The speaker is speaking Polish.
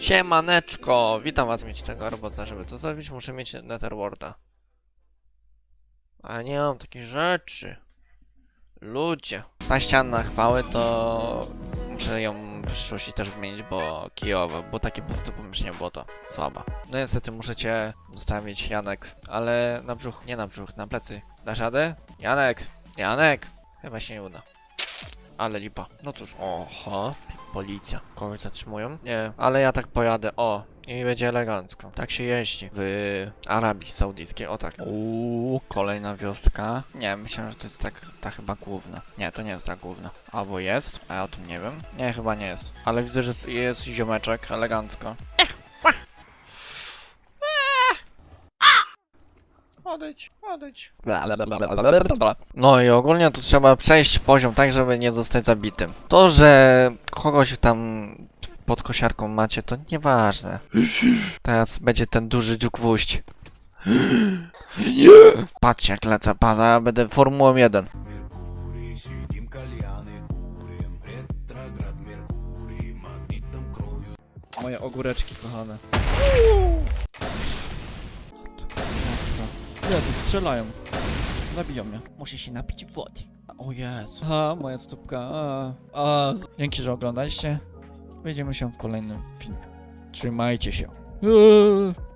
Siemaneczko, witam was mieć tego robota, żeby to zrobić muszę mieć Netherworda. A nie mam takich rzeczy. Ludzie. Ta ściana chwały to muszę ją w przyszłości też wymienić, bo kijowa, bo takie pusty pomieszczenie było to słaba. No niestety muszę cię zostawić, Janek, ale na brzuch, nie na brzuch, na plecy. Dasz radę? Janek! Janek! Chyba się nie uda. Ale lipa. No cóż. Oho, policja. Kogoś zatrzymują? Nie, ale ja tak pojadę. O, i będzie elegancko. Tak się jeździ w Arabii Saudyjskiej. O tak. Uuu, kolejna wioska. Nie, myślę, że to jest tak, ta chyba główna. Nie, to nie jest ta główna. Albo jest, a ja o tym nie wiem. Nie, chyba nie jest. Ale widzę, że jest ziomeczek, elegancko. Odejdź, odejdź. No i ogólnie tu trzeba przejść poziom tak, żeby nie zostać zabitym. To, że kogoś tam pod kosiarką macie, to nieważne. Teraz będzie ten duży dziuk wóźdź. Nie! Jak lecę, pada, będę Formułą 1. Moje ogóreczki kochane. Tu strzelają. Zabiją mnie. Muszę się napić wody. O Jezu. A, moja stópka. A, a. Dzięki, że oglądaliście. Widzimy się w kolejnym filmie. Trzymajcie się. Eee.